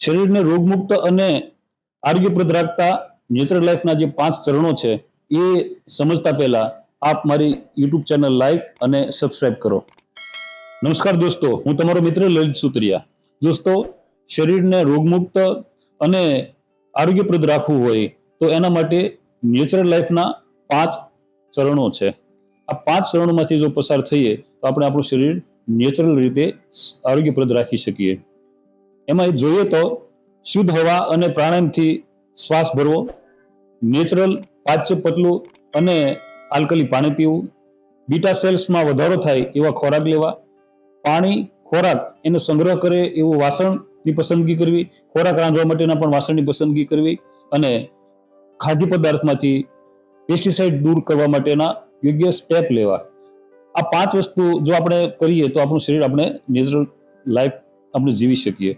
શરીરને રોગમુક્ત અને આરોગ્યપ્રદ રાખતા નેચરલ લાઈફના જે પાંચ ચરણો છે, એ સમજતા પહેલા આપ મારી યુટ્યુબ ચેનલ લાઈક અને સબસ્ક્રાઇબ કરો. નમસ્કાર દોસ્તો, હું તમારો મિત્ર લલિત સુત્રિયા. દોસ્તો, શરીરને રોગમુક્ત અને આરોગ્યપ્રદ રાખવું હોય તો એના માટે નેચરલ લાઈફના પાંચ ચરણો છે. આ પાંચ ચરણોમાંથી જો પસાર થઈએ તો આપણે આપણું શરીર નેચરલ રીતે આરોગ્યપ્રદ રાખી શકીએ. એમાં જોઈએ તો શુદ્ધ હવા અને પ્રાણાયામથી શ્વાસ ભરવો નેચરલ પાચ્ય પતલું અને આલ્કલી પાણી પીવું બીટા સેલ્સમાં વધારો થાય એવા ખોરાક લેવા, પાણી, ખોરાક એનો સંગ્રહ કરે એવું વાસણની પસંદગી કરવી, ખોરાક રાંધવા માટેના પણ વાસણની પસંદગી કરવી અને ખાદ્ય પદાર્થમાંથી પેસ્ટિસાઇડ દૂર કરવા માટેના યોગ્ય સ્ટેપ લેવા. આ પાંચ વસ્તુ જો આપણે કરીએ તો આપણું શરીર આપણે નેચરલ લાઈફ આપણે જીવી શકીએ.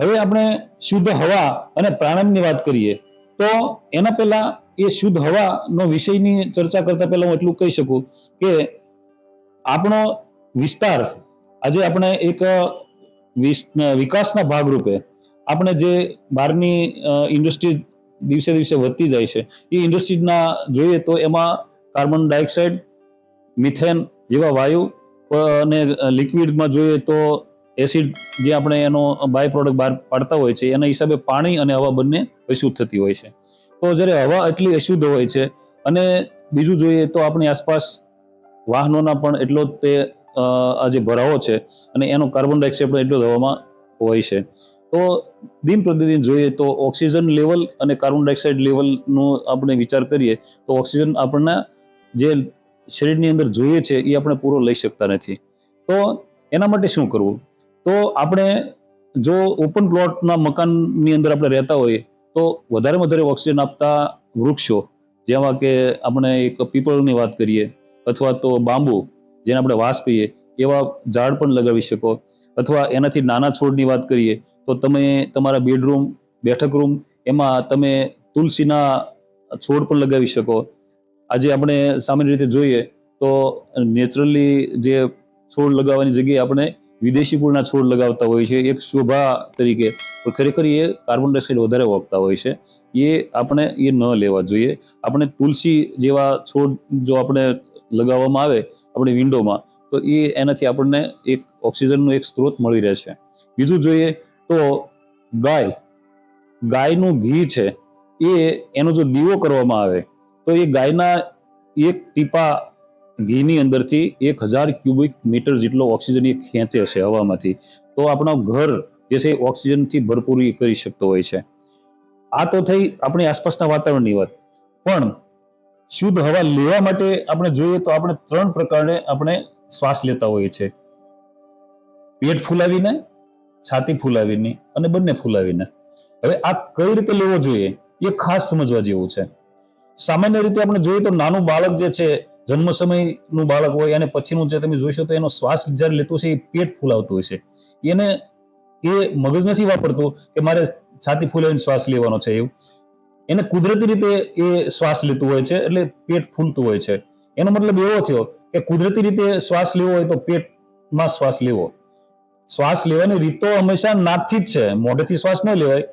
હવે આપણે શુદ્ધ હવા અને પ્રાણાયામની વાત કરીએ, તો એના પહેલા એ શુદ્ધ હવાનો વિષયની ચર્ચા કરતા પહેલા હું એટલું કહી શકું કે આપણો વિસ્તાર, આજે આપણે એક વિકાસના ભાગરૂપે આપણે જે બહારની ઇન્ડસ્ટ્રી દિવસે દિવસે વધતી જાય છે, એ ઇન્ડસ્ટ્રીઝના જોઈએ તો એમાં કાર્બન ડાયોક્સાઇડ, મિથેન જેવા વાયુ અને લિક્વિડમાં જોઈએ તો એસિડ જે આપણે એનો બાય પ્રોડક્ટ બહાર પાડતા હોય છે, એના હિસાબે પાણી અને હવા બંને અશુદ્ધ થતી હોય છે. તો જ્યારે હવા એટલી અશુદ્ધ હોય છે અને બીજું જોઈએ તો આપણી આસપાસ વાહનોના પણ એટલો જ તે આ જે ભરાવો છે અને એનો કાર્બન ડાયોક્સાઇડ પણ એટલો જ હવામાં હોય છે. તો દિન પ્રતિદિન જોઈએ તો ઓક્સિજન લેવલ અને કાર્બન ડાયોક્સાઇડ લેવલનો આપણે વિચાર કરીએ તો ઓક્સિજન આપણને જે શરીરની અંદર જોઈએ છે એ આપણે પૂરો લઈ શકતા નથી. તો એના માટે શું કરવું? તો આપણે જો ઓપન પ્લોટના મકાનની અંદર આપણે રહેતા હોઈએ, તો વધારે વધારે ઓક્સિજન આપતા વૃક્ષો, જેવા કે આપણે એક પીપળની વાત કરીએ, અથવા તો બાંબુ, જેને આપણે વાસ કહીએ, એવા ઝાડ પણ લગાવી શકો. અથવા એનાથી નાના છોડની વાત કરીએ, તો તમે તમારા બેડરૂમ, બેઠક રૂમ, એમાં તમે તુલસીના છોડ પણ લગાવી શકો. આજે આપણે સામાન્ય રીતે જોઈએ, તો નેચરલી જે છોડ લગાવવાની જગ્યાએ આપણે વિદેશી કુળના છોડ લગાવતા હોય છે, એક શોભા તરીકે. પણ ખરેખર એ કાર્બન ડાયોક્સાઇડ વધારે વાપતા હોય છે. એ આપણે એ ન લેવા જોઈએ. આપણે તુલસી જેવા છોડ જો આપણે લગાવવામાં આવે આપણી વિન્ડોમાં, તો એ એનાથી આપણને એક ઓક્સિજનનો એક સ્ત્રોત મળી રહે છે. બીજું જોઈએ તો ગાય. ગાયનું ઘી છે, એ એનો જો દીવો કરવામાં આવે, તો એ ગાયના એક ટીપા ઘીની અંદરથી એક હજાર ક્યુબિક મીટર જેટલો ઓક્સિજન એ ખેંચે છે હવામાંથી. તો આપણા ઘર જે છે ઓક્સિજનથી ભરપૂરી કરી શકતો હોય છે. આ તો થઈ આપણી આસપાસના વાતાવરણની વાત. પણ શુદ્ધ હવા લેવા માટે આપણે જોઈએ તો આપણે ત્રણ પ્રકારે આપણે શ્વાસ લેતા હોઈએ છીએ. પેટ ફૂલાવીને, છાતી ફૂલાવીને અને બંને ફૂલાવીને. હવે આ કઈ રીતે લેવો જોઈએ એ ખાસ સમજવા જેવું છે. સામાન્ય રીતે આપણે જોઈએ તો નાનું બાળક જે છે જન્મ સમયનું બાળક હોય અને પછીનું જે તમે જોઈશો તો એનો શ્વાસ જ્યારે લેતો છે એ પેટ ફૂલાવતું હોય છે. એને એ મગજ નથી વાપરતું કે મારે છાતી ફૂલાવીને શ્વાસ લેવાનો છે એવું. એને કુદરતી રીતે એ શ્વાસ લેતું હોય છે એટલે પેટ ફૂલતું હોય છે. એનો મતલબ એવો થયો કે કુદરતી રીતે શ્વાસ લેવો હોય તો પેટમાં શ્વાસ લેવો. શ્વાસ લેવાની રીત તો હંમેશા નાકથી જ છે. મોઢેથી શ્વાસ ન લેવાય.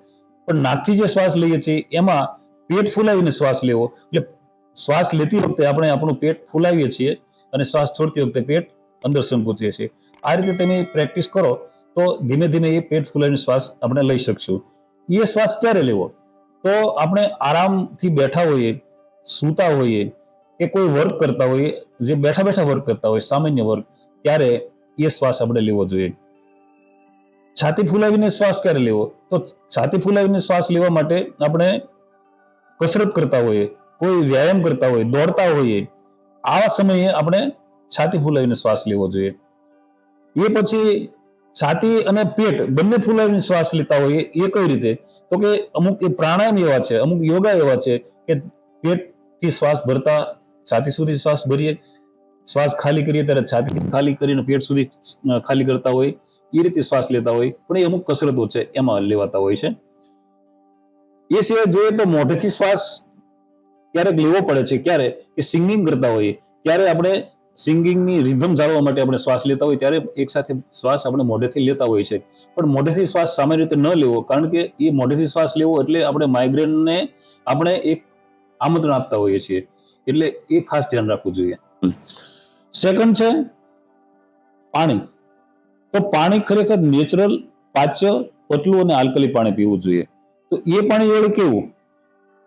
પણ નાકથી જે શ્વાસ લઈએ છીએ એમાં પેટ ફૂલાવીને શ્વાસ લેવો. એટલે શ્વાસ લેતી વખતે આપણે આપણું પેટ ફૂલાવીએ છીએ અને શ્વાસ છોડતી વખતે પેટ અંદર સંકોચીએ છીએ. આ રીતે તમે પ્રેક્ટિસ કરો તો ધીમે ધીમે એ પેટ ફૂલાવીને શ્વાસ આપણે લઈ શકશું. એ શ્વાસ ક્યારે લેવો? તો આપણે આરામથી બેઠા હોઈએ, સૂતા હોઈએ કે કોઈ વર્ક કરતા હોઈએ, જે બેઠા બેઠા વર્ક કરતા હોય, સામાન્ય વર્ક ત્યારે એ શ્વાસ આપણે લેવો જોઈએ. છાતી ફૂલાવીને શ્વાસ ક્યારે લેવો? તો છાતી ફૂલાવીને શ્વાસ લેવા માટે આપણે કસરત કરતા હોઈએ કોઈ વ્યાયામ કરતા હોય, દોડતા હોઈએ, આવા સમયે આપણે છાતી ફૂલાવીને શ્વાસ લેવો જોઈએ. એ પછી છાતી અને પેટ બંને ફૂલાવીને શ્વાસ લેતા હોઈએ, એ કઈ રીતે? તો કે અમુક એ પ્રાણાયામ એવા છે, અમુક યોગા એવા છે કે પેટથી શ્વાસ ભરતા, છાતી સુધી શ્વાસ ભરીએ, શ્વાસ ખાલી કરીએ ત્યારે છાતી ખાલી કરીને પેટ સુધી ખાલી કરતા હોય, એ રીતે શ્વાસ લેતા હોય, પણ એ અમુક કસરતો છે, એમાં લેવાતા હોય છે. એ સિવાય જોઈએ તો મોઢેથી શ્વાસ ક્યારેક લેવો પડે છે, ક્યારે? કે સિંગિંગ કરતા હોઈએ. ત્યારે આપણે સિંગિંગની રિધમ જાળવવા માટે આપણે શ્વાસ લેતા હોય ત્યારે એક સાથે શ્વાસ આપણે મોઢેથી લેતા હોય છે પણ મોઢેથી શ્વાસ સામાન્ય રીતે ન લેવો, કારણ કે એ મોઢેથી શ્વાસ લેવો એટલે આપણે માઇગ્રેનને આપણે એક આમંત્રણ આપતા હોઈએ છીએ. એટલે એ ખાસ ધ્યાન રાખવું જોઈએ. સેકન્ડ છે પાણી. તો પાણી ખરેખર નેચરલ પાચ્ય, પતલું અને આલ્કલી પાણી પીવું જોઈએ. તો એ પાણી વળી કેવું?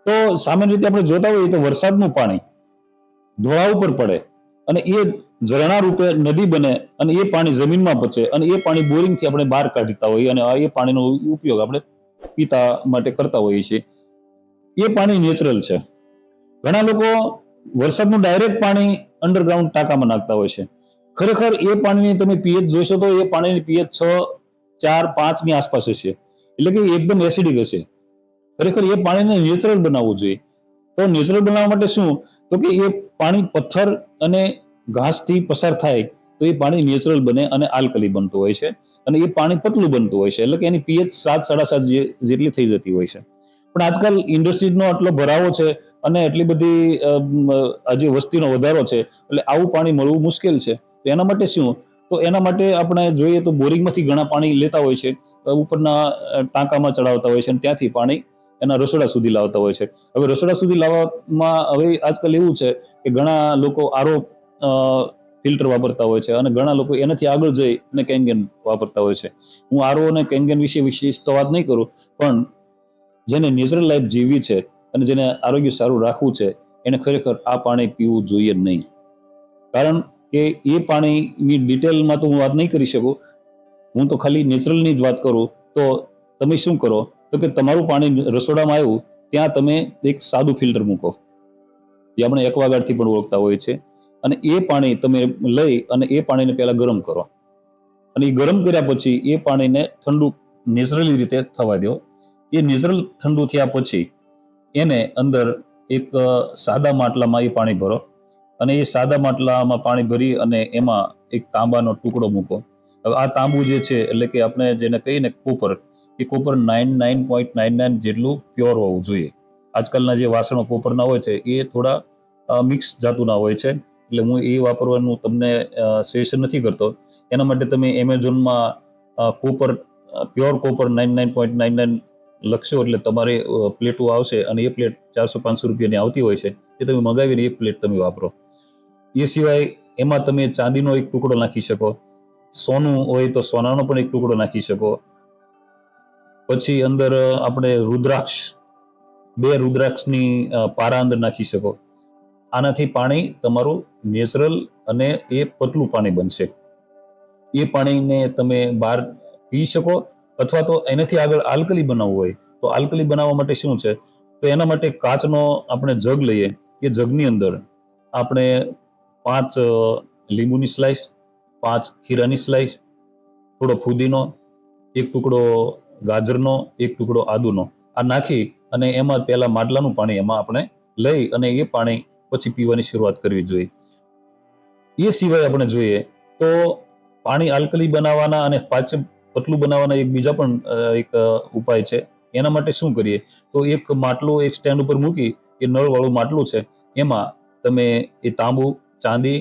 તો સામાન્ય રીતે આપણે જોતા હોઈએ તો વરસાદનું પાણી ધોળા ઉપર પડે અને એ ઝરણા રૂપે નદી બને અને એ પાણી જમીનમાં પચે અને એ પાણી બોરિંગથી આપણે બહાર કાઢતા હોઈએ અને એ પાણીનો ઉપયોગ આપણે પીતા માટે કરતા હોઈએ છીએ. એ પાણી નેચરલ છે. ઘણા લોકો વરસાદનું ડાયરેક્ટ પાણી અંડરગ્રાઉન્ડ ટાંકામાં નાખતા હોય છે. ખરેખર એ પાણીની તમે પીએચ જોશો તો એ પાણીની પીએચ છ, ચાર, પાંચની આસપાસ હશે. એટલે કે એકદમ એસિડિક હશે. ખરેખર એ પાણીને નેચરલ બનાવવું જોઈએ. તો નેચરલ બનાવવા માટે શું? તો કે એ પાણી પથ્થર અને ઘાસથી પસાર થાય તો એ પાણી નેચરલ બને અને આલ્કલી બનતું હોય છે અને એ પાણી પતલું બનતું હોય છે. એટલે કે એની પીએચ સાત, સાડા સાત જેટલી થઈ જતી હોય છે. પણ આજકાલ ઇન્ડસ્ટ્રીઝનો આટલો ભરાવો છે અને એટલી બધી આજે વસ્તીનો વધારો છે, એટલે આવું પાણી મળવું મુશ્કેલ છે. તો એના માટે શું? તો એના માટે આપણે જોઈએ તો બોરિંગમાંથી ઘણા પાણી લેતા હોય છે. ઉપરના ટાંકામાં ચડાવતા હોય છે અને ત્યાંથી પાણી એના રસોડા સુધી લાવતા હોય છે. હવે રસોડા સુધી લાવવામાં હવે આજકાલ એવું છે કે ઘણા લોકો આરો ફિલ્ટર વાપરતા હોય છે અને ઘણા લોકો એનાથી આગળ જઈ અને કેંગેન વાપરતા હોય છે. હું આરો અને કેંગેન વિશે વિશેષ તો વાત નહીં કરું, પણ જેને નેચરલ લાઈફ જીવવી છે અને જેને આરોગ્ય સારું રાખવું છે, એને ખરેખર આ પાણી પીવું જોઈએ નહીં. કારણ કે એ પાણીની ડિટેલમાં તો હું વાત નહીં કરી શકું. હું તો ખાલી નેચરલની જ વાત કરું, તો તમે શું કરો? તો કે તમારું પાણી રસોડામાં આવ્યું, ત્યાં તમે એક સાદું ફિલ્ટર મૂકો, જે આપણે એકવાગાર્ડથી પણ ઓળખતા હોય છે. અને એ પાણી તમે લઈ અને એ પાણીને પહેલાં ગરમ કરો. અને એ ગરમ કર્યા પછી એ પાણીને ઠંડુ નેચરલી રીતે થવા દો. એ નેચરલ ઠંડુ થયા પછી એને અંદર એક સાદા માટલામાં એ પાણી ભરો. અને એ સાદા માટલામાં પાણી ભરી અને એમાં એક તાંબાનો ટુકડો મૂકો. હવે આ તાંબુ જે છે, એટલે કે આપણે જેને કહીએ ને કોપર એ copper nine nine point nine nine જેટલું પ્યોર હોવું જોઈએ. આજકાલના જે વાસણો કોપરના હોય છે, એ થોડા મિક્સ જાતુના હોય છે. એટલે હું એ વાપરવાનું તમને સજેશન નથી કરતો. એના માટે તમે એમેઝોનમાં copper pure copper nine nine point nine nine લખશો એટલે તમારે પ્લેટો આવશે અને એ પ્લેટ ચારસો પાંચસો રૂપિયાની આવતી હોય છે, એ તમે મગાવીને એ પ્લેટ તમે વાપરો. એ સિવાય એમાં તમે ચાંદીનો એક ટુકડો નાખી શકો. સોનું હોય તો સોનાનો પણ એક ટુકડો નાખી શકો. પછી અંદર આપણે રુદ્રાક્ષ, બે રુદ્રાક્ષની પારા અંદર નાખી શકો. આનાથી પાણી તમારું નેચરલ અને એ પતલું પાણી બનશે. એ પાણીને તમે બહાર પી શકો અથવા તો એનાથી આગળ આલ્કલી બનાવવું હોય. તો આલ્કલી બનાવવા માટે શું છે? તો એના માટે કાચનો આપણે જગ લઈએ એ જગની અંદર આપણે પાંચ લીંબુની સ્લાઈસ પાંચ ખીરાની સ્લાઈસ થોડો ફુદીનો, એક ટુકડો ગાજરનો એક ટુકડો આદુનો આ નાખી અને એમાં પહેલા માટલાનું પાણી એમાં આપણે લઈ અને એ પાણી પછી પીવાની શરૂઆત કરવી જોઈએ. એ સિવાય આપણે જોઈએ તો પાણી આલ્કલી બનાવવાના અને પાચન પતલું બનાવવાના એક બીજા પણ એક ઉપાય છે. એના માટે શું કરીએ? તો એક માટલું એક સ્ટેન્ડ ઉપર મૂકી એ નળવાળું માટલું છે. એમાં તમે એ તાંબુ, ચાંદી,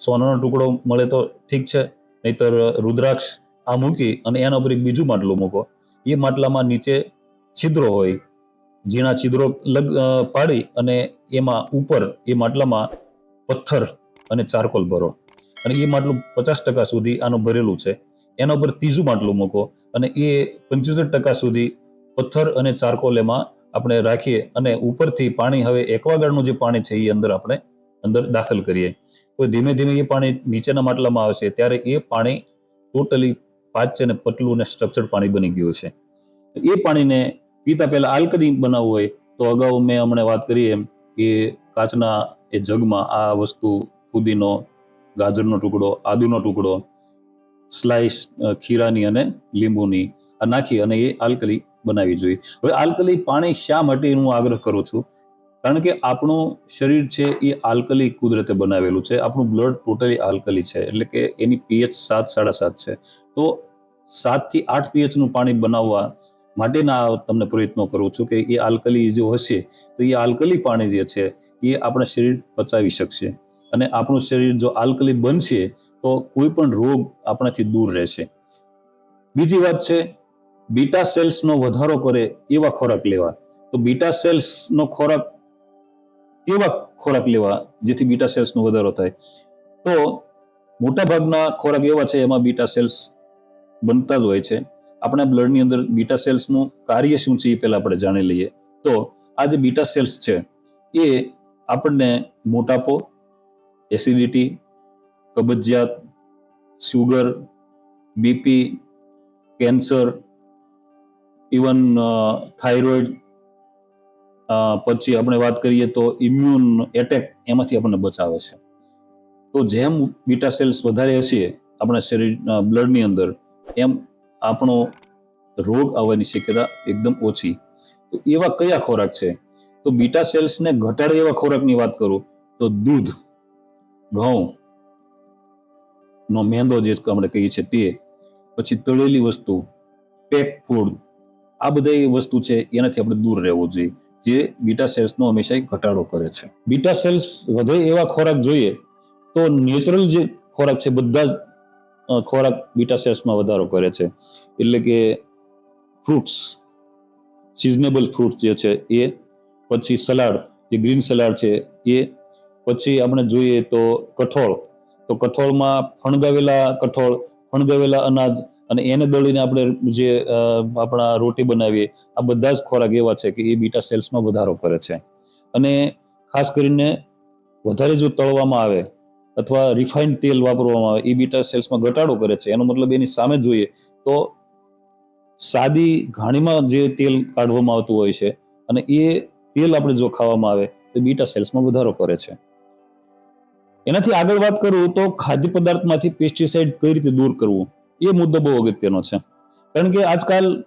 સોનાનો ટુકડો મળે તો ઠીક છે. નહીતર રુદ્રાક્ષ આ મૂકી અને એના ઉપર એક બીજું માટલું મૂકો. એ માટલામાં નીચે છિદ્રો હોય, ઝીણા છિદ્રો લગ પાડી અને એમાં ઉપર એ માટલામાં પથ્થર અને ચારકોલ ભરો. અને એ માટલું પચાસ ટકા સુધી આનું ભરેલું છે. એના ઉપર ત્રીજું માટલું મૂકો અને એ પંચોતેર ટકા સુધી પથ્થર અને ચારકોલ એમાં આપણે રાખીએ અને ઉપરથી પાણી હવે એકવાગાર્ડનું જે પાણી છે એ અંદર આપણે અંદર દાખલ કરીએ. તો ધીમે ધીમે એ પાણી નીચેના માટલામાં આવશે, ત્યારે એ પાણી ટોટલી પાચ્ય અને પતલું અને સ્ટ્રક્ચર્ડ પાણી બની ગયું છે. એ પાણીને પીતા પહેલા આલ્કલી બનાવવું હોય તો અગાઉ મેં હમણાં વાત કરી એમ કે કાચના એ જગમાં આ વસ્તુ ફુદીનો, ગાજરનો ટુકડો, આદુનો ટુકડો સ્લાઇસ ખીરાની અને લીંબુની આ નાખી અને એ આલ્કલી બનાવી જોઈએ હવે આલ્કલી પાણી શા માટે હું આગ્રહ કરું છું? કારણ કે આપણું શરીર છે એ આલ્કલી કુદરતે બનાવેલું છે. આપણું બ્લડ ટોટલી આલ્કલી છે. એટલે કે એની પીએચ સાત, સાડા સાત છે. તો સાતથી આઠ પીએચનું પાણી બનાવવા માટેના તમને પ્રયત્નો કરું છું કે એ આલ્કલી જો હશે, તો એ આલ્કલી પાણી જે છે, એ આપણા શરીર પચાવી શકશે. અને આપણું શરીર જો આલ્કલી બનશે, તો કોઈ પણ રોગ આપણાથી દૂર રહેશે. બીજી વાત છે, બીટા સેલ્સનો વધારો કરે એવા ખોરાક લેવા. તો બીટા સેલ્સનો ખોરાક કેવા ખોરાક લેવા, જેથી બીટા સેલ્સનો વધારો થાય? તો મોટાભાગના ખોરાક એવા છે, એમાં બીટા સેલ્સ બનતા જ હોય છે. આપણે બ્લડની અંદર બીટા સેલ્સનું કાર્ય શું છે એ પહેલાં આપણે જાણી લઈએ. તો આ જે બીટા સેલ્સ છે, એ આપણને મોટાપો, એસિડિટી, કબજિયાત sugar BP, cancer, even thyroid પછી આપણે વાત કરીએ તો ઇમ્યુન એટેક એમાંથી આપણને બચાવે છે. તો જેમ બીટા સેલ્સ વધારે હશે, આપણા શરીર બ્લડની અંદર એમ આપણો રોગ આવવાની શક્યતા એકદમ ઓછી. તો એવા કયા ખોરાક છે? તો બીટા સેલ્સને ઘટાડે એવા ખોરાકની વાત કરું તો દૂધ, ઘઉં, નો મેંદો જે આપણે કહીએ છીએ તે, પછી તળેલી વસ્તુ પેક ફૂડ આ બધા વસ્તુ છે એનાથી આપણે દૂર રહેવું જોઈએ. જે બીટા સેલ્સનો હંમેશા ઘટાડો કરે છે. બીટા સેલ્સ વધે એવા ખોરાક જોઈએ તો નેચરલ જે ખોરાક છે બધા જ ખોરાક બીટા સેલ્સમાં વધારો કરે છે. એટલે કે ફ્રૂટ્સ સિઝનેબલ ફ્રૂટ જે છે એ, પછી સલાડ, જે ગ્રીન સલાડ છે એ, પછી આપણે જોઈએ તો કઠોળ, તો કઠોળમાં ફણગાવેલા કઠોળ, ફણગાવેલા અનાજ અને એને દળીને આપણે જે આપણા રોટી બનાવીએ, આ બધા જ ખોરાક એવા છે કે એ બીટા સેલ્સમાં વધારો કરે છે. અને ખાસ કરીને વધારે જો તળવામાં આવે અથવા રિફાઇન્ડ તેલ વાપરવામાં આવે, એ બીટા સેલ્સમાં ઘટાડો કરે છે. એનો મતલબ એની સામે જોઈએ તો સાદી ઘાણીમાં જે તેલ કાઢવામાં આવતું હોય છે અને એ તેલ આપણે જો ખાવામાં આવે, તો બીટા સેલ્સમાં વધારો કરે છે. એનાથી આગળ વાત કરું તો ખાદ્ય પદાર્થમાંથી પેસ્ટિસાઇડ કઈ રીતે દૂર કરવું? એ મુદ્દો બહુ અગત્યનો છે. કારણ કે આજકાલ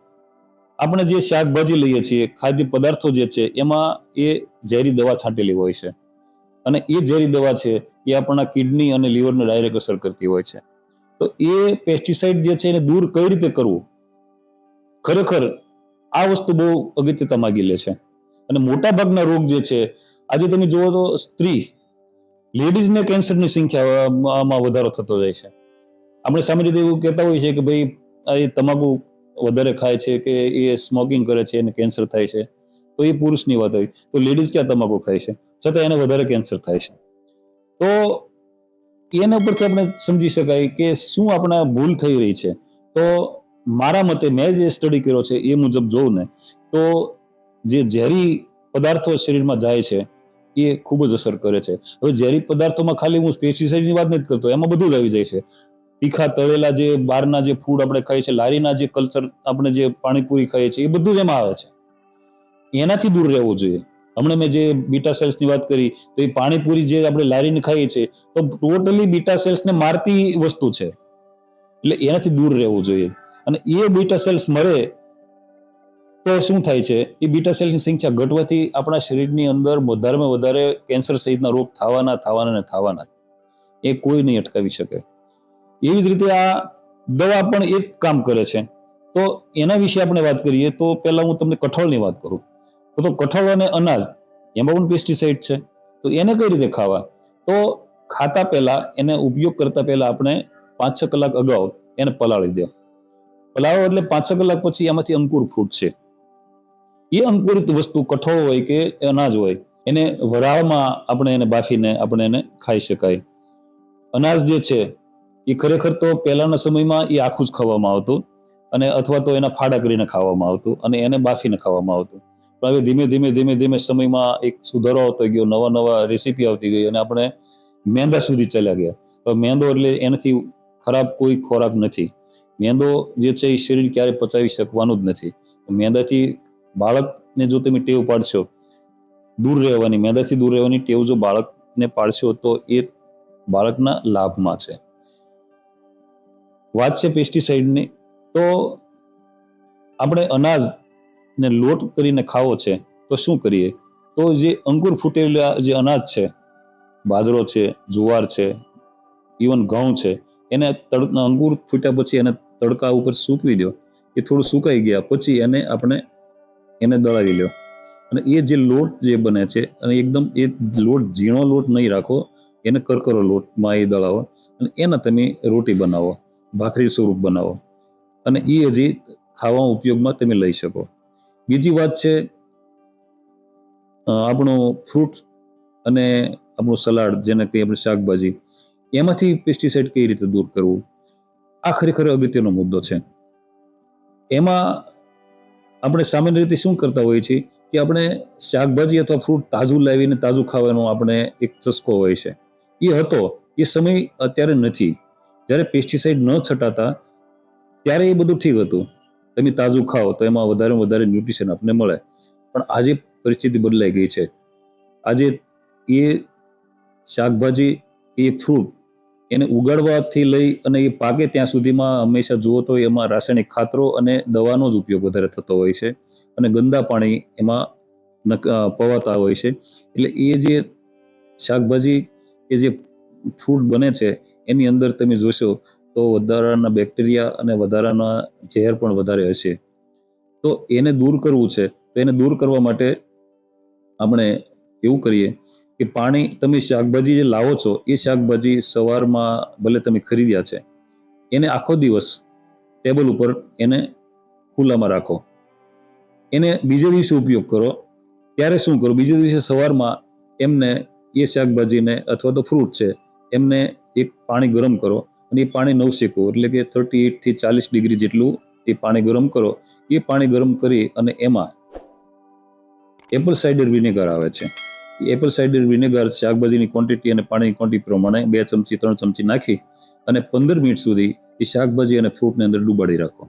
આપણે જે શાકભાજી લઈએ છીએ, ખાદ્ય પદાર્થો જે છે, એમાં એ ઝેરી દવા છાંટેલી હોય છે. અને એ ઝેરી દવા છે એ આપણા કિડની અને લીવરને ડાયરેક્ટ અસર કરતી હોય છે. તો એ પેસ્ટિસાઇડ જે છે એને દૂર કઈ રીતે કરવું? ખરેખર આ વસ્તુ બહુ અગત્યતા માગી લે છે. અને મોટા ભાગના રોગ જે છે, આજે તમે જુઓ તો સ્ત્રી લેડીઝને કેન્સરની સંખ્યામાં વધારો થતો જાય છે. આપણે સામે રીતે એવું કહેતા હોઈએ છીએ કે ભાઈ એ તમાકુ વધારે ખાય છે કે એ સ્મોકિંગ કરે છે એને કેન્સર થાય છે. તો એ પુરુષની વાત હોય તો લેડીઝ ક્યાં તમાકુ ખાય છે? છતાં એને વધારે કેન્સર થાય છે. તો એના ઉપરથી આપણે સમજી શકાય કે શું આપણે ભૂલ થઈ રહી છે. તો મારા મતે મેં જે સ્ટડી કર્યો છે એ મુજબ જોઉં ને, તો જે ઝેરી પદાર્થો શરીરમાં જાય છે, એ ખૂબ જ અસર કરે છે. હવે ઝેરી પદાર્થોમાં ખાલી હું પેસ્ટિસાઇડની વાત નથી કરતો, એમાં બધું જ આવી જાય છે. તીખા તળેલા જે બહારના જે ફૂડ આપણે ખાઈએ છીએ, લારીના જે કલ્ચર આપણે જે પાણીપુરી ખાઈએ છીએ, એ બધું જ એમાં આવે છે. એનાથી દૂર રહેવું જોઈએ. હમણાં મેં જે બીટા સેલ્સની વાત કરી, તો એ પાણીપુરી જે આપણે લારીને ખાઈએ છીએ, તો ટોટલી બીટા સેલ્સને મારતી વસ્તુ છે. એટલે એનાથી દૂર રહેવું જોઈએ. અને એ બીટા સેલ્સ મરે, તો શું થાય છે? એ બીટા સેલ્સની સંખ્યા ઘટવાથી આપણા શરીરની અંદર વધારેમાં વધારે કેન્સર સહિતના રોગ થવાના થવાના ને થવાના. એ કોઈ નહીં અટકાવી શકે. એવી જ રીતે આ દવા પણ એક કામ કરે છે. તો એના વિશે આપણે વાત કરીએ, તો પહેલા હું તમને કઠોળની વાત કરું. તો કઠોળ અને અનાજ, એમાં પણ પેસ્ટિસાઇડ છે. તો એને કઈ રીતે ખાવા? તો ખાતા પહેલા, એને ઉપયોગ કરતા પહેલા આપણે પાંચ છ કલાક અગાઉ એને પલાળી દો પલાળો એટલે પાંચ છ કલાક પછી એમાંથી અંકુર ફૂટશે. એ અંકુરિત વસ્તુ કઠોળ હોય કે અનાજ હોય, એને વરાળમાં આપણે એને બાફીને આપણે એને ખાઈ શકાય. અનાજ જે છે, એ ખરેખર તો પહેલાના સમયમાં એ આખું જ ખાવામાં આવતું અને અથવા તો એના ફાડા કરીને ખાવામાં આવતું અને એને બાફીને ખાવામાં આવતું. પણ હવે ધીમે ધીમે ધીમે ધીમે સમયમાં એક સુધારો આવતો ગયો, નવા નવા રેસીપી આવતી ગઈ અને આપણે મેંદા સુધી ચાલ્યા ગયા. તો મેંદો એટલે એનાથી ખરાબ કોઈ ખોરાક નથી. મેંદો જે છે એ શરીર ક્યારે પચાવી શકવાનું જ નથી. મેંદાથી બાળકને જો તમે ટેવ પાડશો, દૂર રહેવાની, મેંદાથી દૂર રહેવાની ટેવ જો બાળકને પાડશો તો એ બાળકના લાભમાં છે. વાત છે પેસ્ટિસાઇડની તો આપણે અનાજ ને લોટ કરીને ખાવો છે, તો શું કરીએ? તો જે અંકુર ફૂટેલા જે અનાજ છે, બાજરો છે, જુવાર છે ઇવન ઘઉં છે, એને તડ અંકુર ફૂટ્યા પછી એને તડકા ઉપર સૂકવી દો. એ થોડું સુકાઈ ગયા, પછી એને આપણે એને દળાવી લો. અને એ જે લોટ જે બને છે, અને એકદમ એ લોટ ઝીણો લોટ નહીં રાખો, એને કરકરો લોટમાં એ દળાવો, અને એના તમે રોટી બનાવો, ભાખરી સ્વરૂપ બનાવો. અને એ હજી ખાવા ઉપયોગમાં તમે લઈ શકો. બીજી વાત છે આપણો ફ્રૂટ અને આપણું સલાડ જેને કહીએ આપણે શાકભાજી, એમાંથી પેસ્ટિસાઇડ કઈ રીતે દૂર કરવું? આ ખરેખર અગત્યનો મુદ્દો છે. એમાં આપણે સામાન્ય રીતે શું કરતા હોઈએ છીએ કે આપણે શાકભાજી અથવા ફ્રૂટ તાજું લાવીને તાજું ખાવાનો આપણે એક ચસ્કો હોય છે. એ હતો, એ સમય અત્યારે નથી. જ્યારે પેસ્ટિસાઇડ ન છટાતા, ત્યારે એ બધું ઠીક હતું. તમે તાજું ખાઓ તો એમાં વધારે વધારે ન્યુટ્રિશન આપને મળે. પણ આજે પરિસ્થિતિ બદલાઈ ગઈ છે. આજે એ શાકભાજી, એ ફ્રૂટ એને ઉગાડવાથી લઈ અને એ પાકે ત્યાં સુધીમાં હંમેશા જુઓ તો એમાં રાસાયણિક ખાતરો અને દવાનો જ ઉપયોગ વધારે થતો હોય છે અને ગંદા પાણી એમાં પવાતા હોય છે. એટલે એ જે શાકભાજી કે જે ફ્રૂટ બને છે એની અંદર તમે જોશો તો વધારાના બેક્ટેરિયા અને વધારાના ઝેર પણ વધારે હશે. તો એને દૂર કરવું છે. તો એને દૂર કરવા માટે આપણે એવું કરીએ કે પાણી તમે શાકભાજી જે લાવો છો, એ શાકભાજી સવારમાં ભલે તમે ખરીદ્યા છે, એને આખો દિવસ ટેબલ ઉપર એને ખુલ્લામાં રાખો. એને બીજે દિવસે ઉપયોગ કરો. ત્યારે શું કરો? બીજે દિવસે સવારમાં એમને એ શાકભાજીને અથવા તો ફ્રૂટ છે, એમને એક પાણી ગરમ કરો. અને એ પાણી નવશેકો એટલે કે થર્ટી થી ચાલીસ ડિગ્રી જેટલું એ પાણી ગરમ કરો. એ પાણી ગરમ કરી અને એમાં એપલ સાઇડર વિનેગર આવે છે. એપલ સાઇડર વિનેગર શાકભાજીની ક્વોન્ટિટી અને પાણીની ક્વોન્ટિટી પ્રમાણે બે ચમચી, ત્રણ ચમચી નાખી અને પંદર મિનિટ સુધી એ શાકભાજી અને ફ્રૂટની અંદર ડૂબાડી રાખો.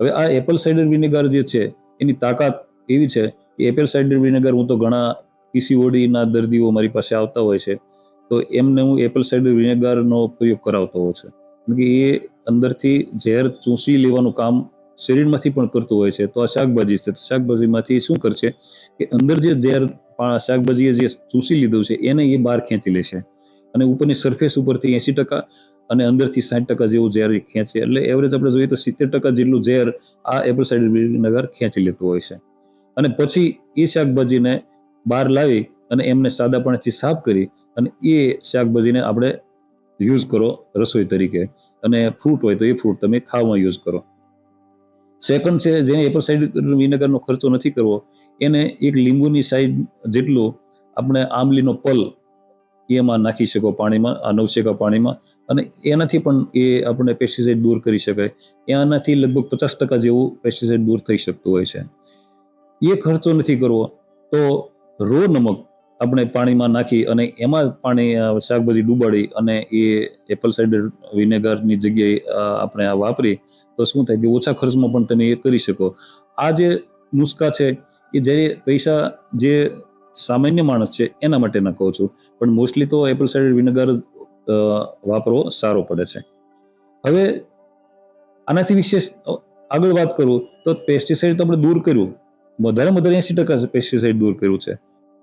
હવે આ એપલ સાઇડર વિનેગર જે છે, એની તાકાત એવી છે કે એપલ સાઇડર વિનેગર હું તો ઘણા પીસીઓડીના દર્દીઓ મારી પાસે આવતા હોય છે. તો એમને હું એપલ સાઇડર વિનેગરનો પ્રયોગ કરાવતો હોઉં છું. કે એ અંદરથી ઝેર ચૂસી લેવાનું કામ શરીરમાંથી પણ કરતું હોય છે. તો આ શાકભાજી છે. શાકભાજીમાંથી શું કરશે કે અંદર જે ઝેર શાકભાજીએ જે ચૂસી લીધું છે, એને એ બહાર ખેંચી લેશે. અને ઉપરની સરફેસ ઉપરથી એંસી ટકા અને અંદરથી સાઠ ટકા જેવું ઝેર ખેંચે. એટલે એવરેજ આપણે જોઈએ તો સિત્તેર ટકા જેટલું ઝેર આ એપલ સાઇડર વિનેગર ખેંચી લેતું હોય છે. અને પછી એ શાકભાજીને બહાર લાવી અને એમને સાદા પાણીથી સાફ કરી અને એ શાકભાજીને આપણે યુઝ કરો રસોઈ તરીકે. અને ફ્રૂટ હોય તો એ ફ્રૂટ તમે ખાવામાં યુઝ કરો. સેકન્ડ છે, જેને એપલ સાઇડર વિનેગરનો ખર્ચો નથી કરવો, એને એક લીંબુની સાઈઝ જેટલું આપણે આંબલીનો પલ એમાં નાખી શકો પાણીમાં, આ નવશેકા પાણીમાં. અને એનાથી પણ એ આપણે પેસ્ટિસાઇડ દૂર કરી શકાય. એનાથી લગભગ પચાસ ટકા જેવું પેસ્ટિસાઇડ દૂર થઈ શકતું હોય છે. એ ખર્ચો નથી કરવો, તો રો નમક આપણે પાણીમાં નાખી અને એમાં પાણી શાકભાજી ડૂબાડી અને એ એપલ સાઇડર વિનેગરની જગ્યાએ આપણે આ વાપરી, તો શું થાય કે ઓછા ખર્ચમાં પણ તમે એ કરી શકો. આ જે નુસ્ખા છે, એ જ્યારે પૈસા જે સામાન્ય માણસ છે, એના માટે ના કહું છું. પણ મોસ્ટલી તો એપલ સાઇડર વિનેગર વાપરવો સારો પડે છે. હવે, આનાથી વિશેષ આગળ વાત કરું, તો પેસ્ટિસાઇડ તો આપણે દૂર કર્યું. વધારે વધારે એસી ટકા પેસ્ટિસાઇડ દૂર કર્યું છે.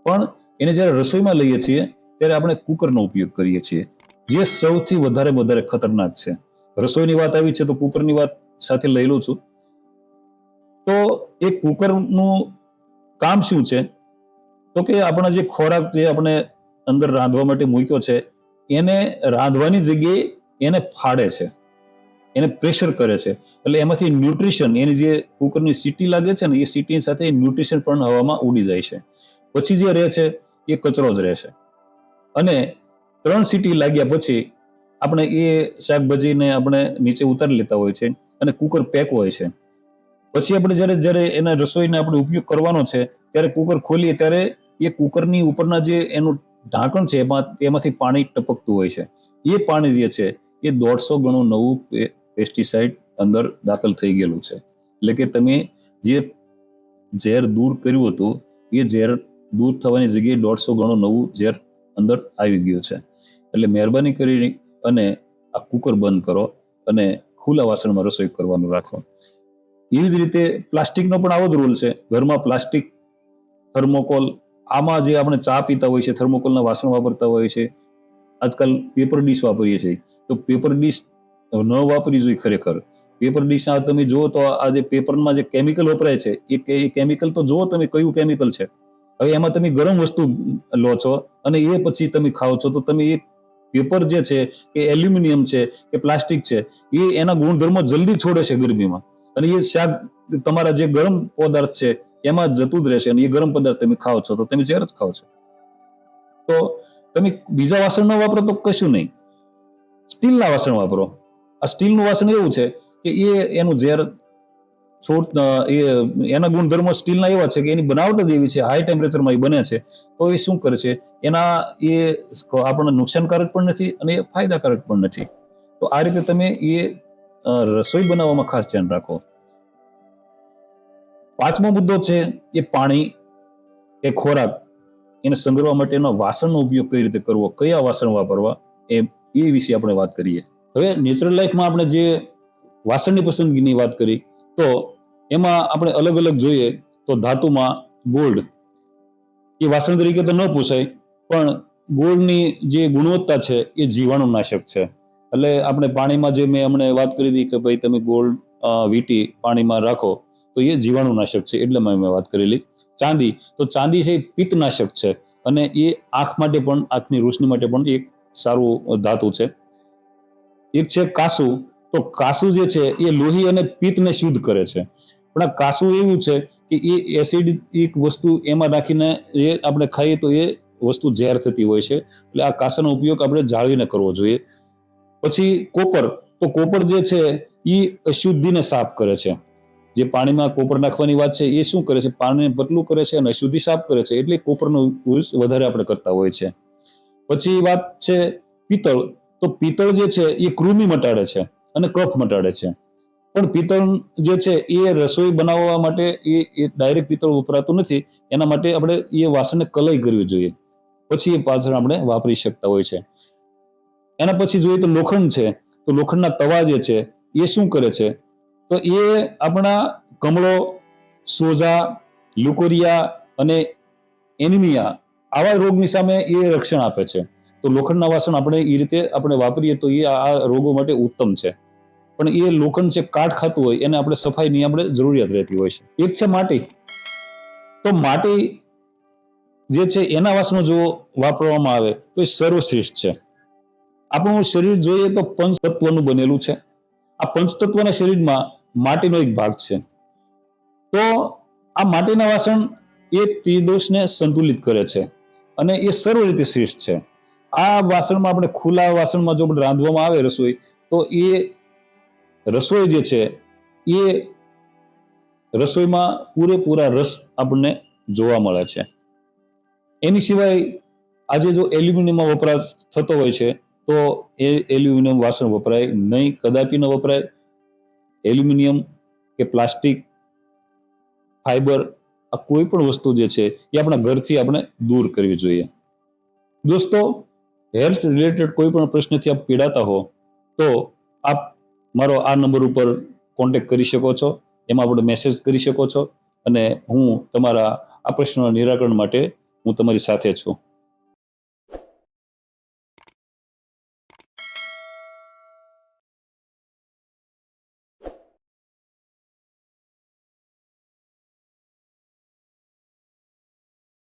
પણ એને જ્યારે રસોઈમાં લઈએ છીએ, ત્યારે આપણે કુકરનો ઉપયોગ કરીએ છીએ. જે સૌથી વધારે વધારે ખતરનાક છે. રસોઈની વાત આવી છે તો કુકરની વાત સાથે લઈ લઉં છું. તો એ કુકરનું કામ શું છે? તો કે આપણા જે ખોરાક જે આપણે અંદર રાંધવા માટે મૂક્યો છે, એને રાંધવાની જગ્યાએ એને ફાડે છે. એને પ્રેશર કરે છે. એટલે એમાંથી ન્યુટ્રિશન, એની જે કુકરની સીટી લાગે છે ને, એ સીટીની સાથે ન્યુટ્રિશન પણ હવામાં ઉડી જાય છે. પછી જે રહે છે એ કચરો જ રહેશે. અને ત્રણ સીટી લાગ્યા પછી આપણે એ શાકભાજીને આપણે નીચે ઉતારી લેતા હોય છે અને કુકર પેક હોય છે. પછી આપણે જ્યારે જ્યારે એના રસોઈને આપણે ઉપયોગ કરવાનો છે, ત્યારે કુકર ખોલીએ ત્યારે એ કુકરની ઉપરના જે એનું ઢાંકણ છે એમાં એમાંથી પાણી ટપકતું હોય છે. એ પાણી જે છે એ દોઢસો ગણું નવું પેસ્ટિસાઇડ અંદર દાખલ થઈ ગયેલું છે. એટલે કે તમે જે ઝેર દૂર કર્યું હતું, એ ઝેર દૂર થવાની જગ્યાએ દોઢસો ગણો નવું ઝેર અંદર આવી ગયું છે. એટલે મહેરબાની કરી અને આ કુકર બંધ કરો અને ખુલ્લા વાસણમાં રસોઈ કરવાનું રાખો. એવી જ રીતે પ્લાસ્ટિકનો પણ આવો જ રૂલ છે. ઘરમાં પ્લાસ્ટિક, થર્મોકોલ, આમાં જે આપણે ચા પીતા હોય છે, થર્મોકોલના વાસણ વાપરતા હોય છે, આજકાલ પેપર ડીશ વાપરીએ છીએ. તો પેપર ડીશ ન વાપરવી જોઈએ ખરેખર. પેપર ડીશ તમે જુઓ તો આ જે પેપરમાં જે કેમિકલ વપરાય છે, એ કેમિકલ તો જુઓ તમે કયું કેમિકલ છે. હવે એમાં તમે ગરમ વસ્તુ લો છો અને એ પછી તમે ખાઓ છો, તો તમે એ પેપર જે છે કે એલ્યુમિનિયમ છે, કે પ્લાસ્ટિક છે, એ એના ગુણધર્મો જલ્દી છોડે છે ગરમીમાં. અને એ શાક તમારા જે ગરમ પદાર્થ છે, એમાં જતું જ રહેશે અને એ ગરમ પદાર્થ તમે ખાઓ છો, તો તમે ઝેર જ ખાઓ છો. તો તમે બીજા વાસણ ન વાપરો તો કશું નહીં. સ્ટીલના વાસણ વાપરો. આ સ્ટીલનું વાસણ એવું છે કે એ એનું ઝેર છોડ એ, એના ગુણધર્મો સ્ટીલના એવા છે કે એની બનાવટ જ એવી છે હાઈ ટેમ્પરેચરમાં એ બને છે. તો એ શું કરે છે? એના, એ આપણને નુકસાનકારક પણ નથી અને એ ફાયદાકારક પણ નથી. તો આ રીતે તમે એ રસોઈ બનાવવામાં ખાસ ધ્યાન રાખો. પાંચમો મુદ્દો છે એ પાણી એ ખોરાક. એને સંગ્રહવા માટેનો વાસણનો ઉપયોગ કઈ રીતે કરવો? કયા વાસણ વાપરવા? એ એ વિશે આપણે વાત કરીએ. હવે નેચરલ લાઈફમાં આપણે જે વાસણની પસંદગીની વાત કરી, તો એમાં આપણે અલગ અલગ જોઈએ તો ધાતુમાં ગોલ્ડ. એ વાસણ તરીકે તો ન પૂછાય, પણ ગોળની જે ગુણવત્તા છે એ જીવાણુનાશક છે. એટલે આપણે પાણીમાં જે મેં હમણાં વાત કરી હતી કે ભાઈ તમે ગોળ વીટી પાણીમાં રાખો, તો એ જીવાણુનાશક છે એટલે મેં વાત કરેલી. ચાંદી, તો ચાંદી છે એ પિત્તનાશક છે અને એ આંખ માટે પણ, આંખની રોશની માટે પણ એક સારું ધાતુ છે. એક છે કાસુ, તો કાસુ જે છે એ લોહી અને પિત્તને શુદ્ધ કરે છે. પણ આ કાસું એવું છે કે એ એસિડ એક વસ્તુ એમાં નાખીને એ આપણે ખાઈએ તો એ વસ્તુ ઝેર થતી હોય છે. એટલે આ કાસાનો ઉપયોગ આપણે જાળવીને કરવો જોઈએ. પછી કોપર. તો કોપર જે છે એ અશુદ્ધિને સાફ કરે છે. જે પાણીમાં કોપર નાખવાની વાત છે, એ શું કરે છે? પાણીને પતલું કરે છે અને અશુદ્ધિ સાફ કરે છે. એટલે કોપરનો યુઝ વધારે આપણે કરતા હોય છે. પછી વાત છે પિત્તળ. તો પિત્તળ જે છે, એ કૃમિ મટાડે છે અને કફ મટાડે છે. પણ પિત્તળ જે છે એ રસોઈ બનાવવા માટે એ એ ડાયરેક્ટ પિત્તળ વપરાતું નથી. એના માટે આપણે એ વાસણને કલાઈ કરવી જોઈએ. પછી એ પાછળ આપણે વાપરી શકતા હોય છે. એના પછી જોઈએ તો લોખંડ છે. તો લોખંડના તવા જે છે એ શું કરે છે? તો એ આપણા કમળો, સોજા લ્યુકોરિયા અને એનિમિયા આવા રોગની સામે એ રક્ષણ આપે છે. તો લોખંડના વાસણ આપણે એ રીતે આપણે વાપરીએ તો એ આ આ રોગો માટે ઉત્તમ છે. પણ એ લોખંડ છે કાટ ખાતું હોય એને આપણે સફાઈની આપણે જરૂરિયાત રહેતી હોય છે. એક છે માટી. તો માટી જે છે એના વાસણો જો વાપરવામાં આવે તો એ સર્વશ્રેષ્ઠ છે. આપણું શરીર જોઈએ તો પંચતત્વનું બનેલું છે. આ પંચતત્વના શરીરમાં માટીનો એક ભાગ છે. તો આ માટીના વાસણ એ ત્રિદોષને સંતુલિત કરે છે અને એ સર્વ રીતે શ્રેષ્ઠ છે. આ વાસણમાં આપણે ખુલ્લા વાસણમાં જો રાંધવામાં આવે રસોઈ તો એ રસોઈ જે છે, એ રસોઈમાં પૂરેપૂરા રસ આપણને જોવા મળે છે. એની સિવાય આજે જો એલ્યુમિનિયમમાં વપરાશ થતો હોય છે, તો એ એલ્યુમિનિયમ વાસણ વપરાય નહીં, કદાપી ન વપરાય. એલ્યુમિનિયમ કે પ્લાસ્ટિક, ફાઈબર, આ કોઈ પણ વસ્તુ જે છે, એ આપણા ઘરથી આપણે દૂર કરવી જોઈએ. દોસ્તો, હેલ્થ રિલેટેડ કોઈ પણ પ્રશ્નથી આપ પીડાતા હો, તો આપ મારો આ નંબર ઉપર કોન્ટેક્ટ કરી શકો છો. એમાં આપણે મેસેજ કરી શકો છો. અને હું તમારા આ પ્રશ્નના નિરાકરણ માટે હું તમારી સાથે છું.